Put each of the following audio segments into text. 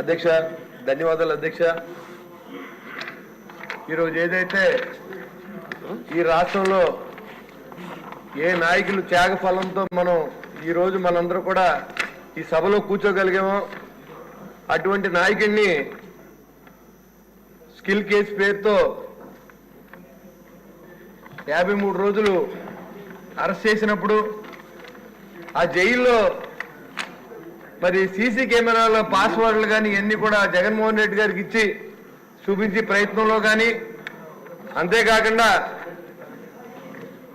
అధ్యక్ష ధన్యవాదాలు అధ్యక్ష. ఈరోజు ఏదైతే ఈ రాష్ట్రంలో ఏ నాయకులు త్యాగ ఫలంతో మనం ఈరోజు మనందరూ కూడా ఈ సభలో కూర్చోగలిగామో అటువంటి నాయకుడిని స్కిల్ కేసు పేరుతో యాభై మూడు రోజులు అరెస్ట్ చేసినప్పుడు ఆ జైల్లో మరి సీసీ కెమెరాల పాస్వర్డ్లు కానీ ఇవన్నీ కూడా జగన్మోహన్ రెడ్డి గారికి ఇచ్చి చూపించే ప్రయత్నంలో కానీ అంతేకాకుండా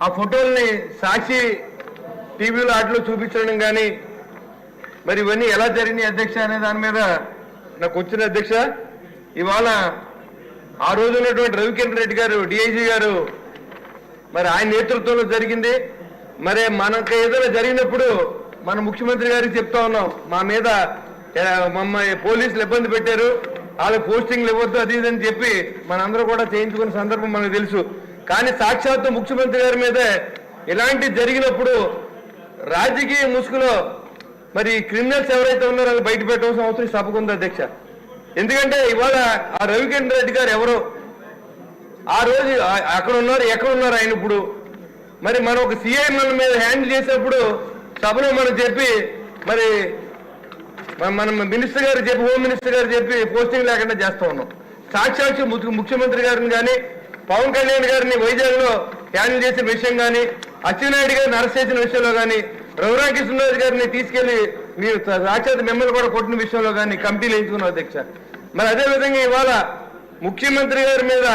ఆ ఫోటోల్ని సాక్షి టీవీలో వాటిలో చూపించడం కానీ మరి ఇవన్నీ ఎలా జరిగినాయి అధ్యక్ష అనే దాని మీద నాకు వచ్చిన అధ్యక్ష. ఇవాళ ఆ రోజు ఉన్నటువంటి రవికిరణ్ రెడ్డి గారు డిఐజీ గారు మరి ఆయన నేతృత్వంలో జరిగింది. మరి మనకు ఏదైనా జరిగినప్పుడు మన ముఖ్యమంత్రి గారికి చెప్తా ఉన్నాం. మా మీద మమ్మల్ని పోలీసులు ఇబ్బంది పెట్టారు. వాళ్ళకి పోస్టింగ్లు ఇవ్వద్దు అది ఇది అని చెప్పి మనందరూ కూడా చేయించుకున్న సందర్భం మనకు తెలుసు. కానీ సాక్షాత్తు ముఖ్యమంత్రి గారి మీదే ఇలాంటి జరిగినప్పుడు రాజకీయ ముసుగులో మరి క్రిమినల్స్ ఎవరైతే ఉన్నారో వాళ్ళు బయట పెట్టవలసిన అవసరం ఈ అధ్యక్ష. ఎందుకంటే ఇవాళ ఆ రవికిరణ్ రెడ్డి గారు ఎవరు ఆ రోజు అక్కడ ఉన్నారు ఎక్కడ ఉన్నారు ఆయన ఇప్పుడు? మరి మనం ఒక సీఐ మన మీద హ్యాండిల్ చేసేప్పుడు సభలో మనం చెప్పి మరి మనం మినిస్టర్ గారు చెప్పి హోమ్ మినిస్టర్ గారు చెప్పి పోస్టింగ్ లేకుండా చేస్తా ఉన్నాం. సాక్షాత్ ముఖ్యమంత్రి గారిని కానీ పవన్ కళ్యాణ్ గారిని వైజాగ్లో హ్యాండిల్ చేసిన విషయం కానీ అచ్చెన్నాయుడు గారిని అరెస్ట్ చేసిన విషయంలో కానీ రఘురామకృష్ణరాజు గారిని తీసుకెళ్ళి మీరు సాక్షాత్ మిమ్మల్ని కూడా కొట్టిన విషయంలో కానీ కమిటీలు ఎంచుకున్నాం అధ్యక్ష. మరి అదేవిధంగా ఇవాళ ముఖ్యమంత్రి గారి మీద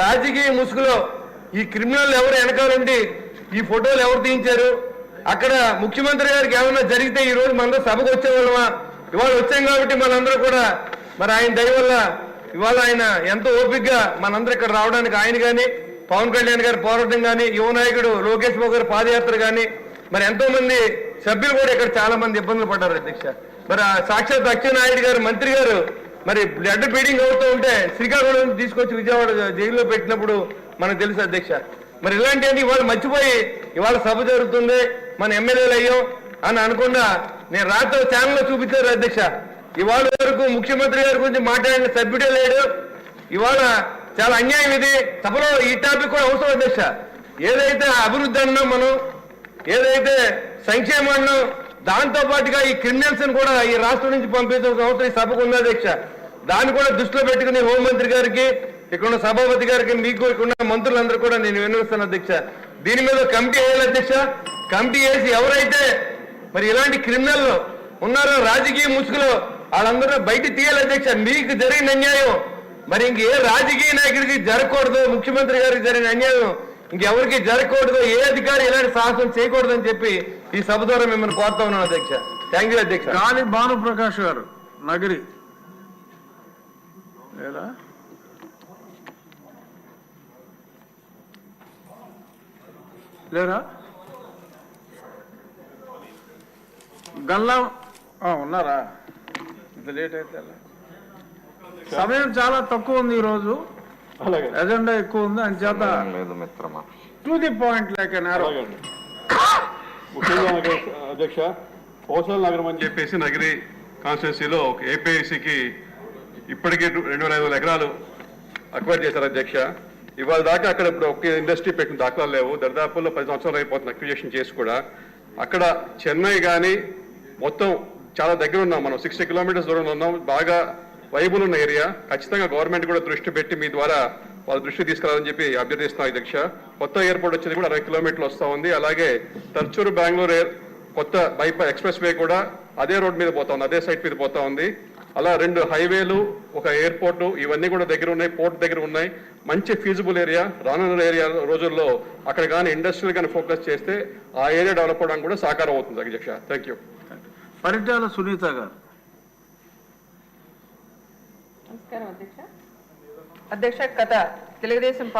రాజకీయ ముసుగులో ఈ క్రిమినల్ ఎవరు వెనకాలండి ఈ ఫోటోలు ఎవరు తీయించారు? అక్కడ ముఖ్యమంత్రి గారికి ఏమన్నా జరిగితే ఈ రోజు మనందరూ సభకు వచ్చేవాళ్ళమా? ఇవాళ వచ్చాం కాబట్టి మనందరూ కూడా మరి ఆయన దయ వల్ల ఇవాళ ఆయన ఎంతో ఓపికగా మనందరూ ఇక్కడ రావడానికి ఆయన కానీ పవన్ కళ్యాణ్ గారి పోరాటం కానీ యువ నాయకుడు లోకేష్ బాబు గారి పాదయాత్ర కానీ మరి ఎంతో మంది సభ్యులు కూడా ఇక్కడ చాలా మంది ఇబ్బందులు పడ్డారు అధ్యక్ష. మరి ఆ సాక్షాత్ అచ్చెన్నాయుడు గారు మంత్రి గారు మరి బ్లడ్ బీడింగ్ అవుతూ ఉంటే శ్రీకాకుళం తీసుకొచ్చి విజయవాడ జైల్లో పెట్టినప్పుడు మనకు తెలుసు అధ్యక్ష. మరి ఇలాంటివన్నీ ఇవాళ మర్చిపోయి ఇవాళ సభ జరుగుతుంది. మన ఎమ్మెల్యేలు అయ్యో అని అనుకున్నా నేను రాత్రి ఛానల్లో చూపించారు అధ్యక్ష. ఇవాళ వరకు ముఖ్యమంత్రి గారి గురించి మాట్లాడిన సభ్యుడే లేడు. ఇవాళ చాలా అన్యాయం ఇది. సభలో ఈ టాపిక్ కూడా అవసరం అధ్యక్ష. ఏదైతే అభివృద్ధి అన్నాం మనం ఏదైతే సంక్షేమం అన్నాం దాంతో పాటుగా ఈ క్రిమినల్స్ కూడా ఈ రాష్ట్రం నుంచి పంపించాల్సిన అవసరం ఈ సభకు ఉంది అధ్యక్ష. దాన్ని కూడా దృష్టిలో పెట్టుకుని హోంమంత్రి గారికి ఇక్కడ ఉన్న సభాపతి గారికి మీకు ఇక్కడ ఉన్న మంత్రులందరూ కూడా నేను వినిపిస్తాను అధ్యక్ష దీని మీద కమిటీ వేయాలి అధ్యక్ష. కమిటీ వేసి ఎవరైతే మరి ఇలాంటి క్రిమినల్ ఉన్నారో రాజకీయ ముసుగులో వాళ్ళందరూ బయట తీయాలి అధ్యక్ష. మీకు జరిగిన అన్యాయం మరి ఇంక ఏ రాజకీయ నాయకుడికి జరగకూడదు ముఖ్యమంత్రి గారికి జరిగిన అన్యాయం ఇంకెవరికి జరగకూడదు ఏ అధికారి ఇలాంటి సాహసం చేయకూడదు అని చెప్పి ఈ సభ ద్వారా మిమ్మల్ని కోరుతా ఉన్నాను అధ్యక్ష. థ్యాంక్ యూ అధ్యక్ష. గాలి భానుప్రకాష్ గారు నగరి. లేదా? లేరా? గల్లా ఆ, ఉన్నారా? ఇంత లేట్ అయితే? సమయం చాలా తక్కువ ఉంది ఈరోజు. అలాగే. ఎజెండా ఎక్కువ ఉంది. అని చేత లేదు మిత్రమా? టు ది పాయింట్ లేక అధ్యక్ష కౌశల్ నగరం అని చెప్పేసి నగరి కాన్స్టిట్యున్సీలో ఒక ఏపీఐసికి ఇప్పటికే రెండు వేల ఐదు వందల ఎకరాలు అక్వైర్ చేశారు అధ్యక్ష. ఇవాళ దాకా అక్కడ ఇప్పుడు ఒక ఇండస్ట్రీ పెట్టిన దాఖలాలు లేవు. దరిదాపుల్లో పది సంవత్సరాలు అయిపోతుంది అక్విజేషన్ చేసి కూడా అక్కడ చెన్నై కానీ మొత్తం చాలా దగ్గర ఉన్నాం మనం. సిక్స్టీ కిలోమీటర్స్ దూరంలో ఉన్నాం. బాగా వైబుల్ ఉన్న ఏరియా. ఖచ్చితంగా గవర్నమెంట్ కూడా దృష్టి పెట్టి మీ ద్వారా వాళ్ళ దృష్టి తీసుకురావాలని చెప్పి అభ్యర్థిస్తున్నాం అధ్యక్ష కొత్త ఎయిర్పోర్ట్ వచ్చేది కూడా అరవై కిలోమీటర్లు వస్తూ ఉంది. అలాగే తర్చూరు బెంగళూరు ఎయిర్ కొత్త బైపా ఎక్స్ప్రెస్ వే కూడా అదే రోడ్ మీద పోతా ఉంది అదే సైట్ మీద పోతా ఉంది. అలా రెండు హైవేలు ఒక ఎయిర్పోర్ట్ ఇవన్నీ కూడా దగ్గర ఉన్నాయి పోర్ట్ దగ్గర ఉన్నాయి. మంచి ఫీజిబుల్ ఏరియా రానున్న ఏరియా రోజుల్లో అక్కడ కానీ ఇండస్ట్రియల్ కానీ ఫోకస్ చేస్తే ఆ ఏరియా డెవలప్ అవడానికి కూడా సహకారం అవుతుంది అధ్యక్ష. థ్యాంక్ యూ పరిటాల సునీత గారు. నమస్కారం అధ్యక్ష. అధ్యక్ష గత తెలుగుదేశం పార్టీ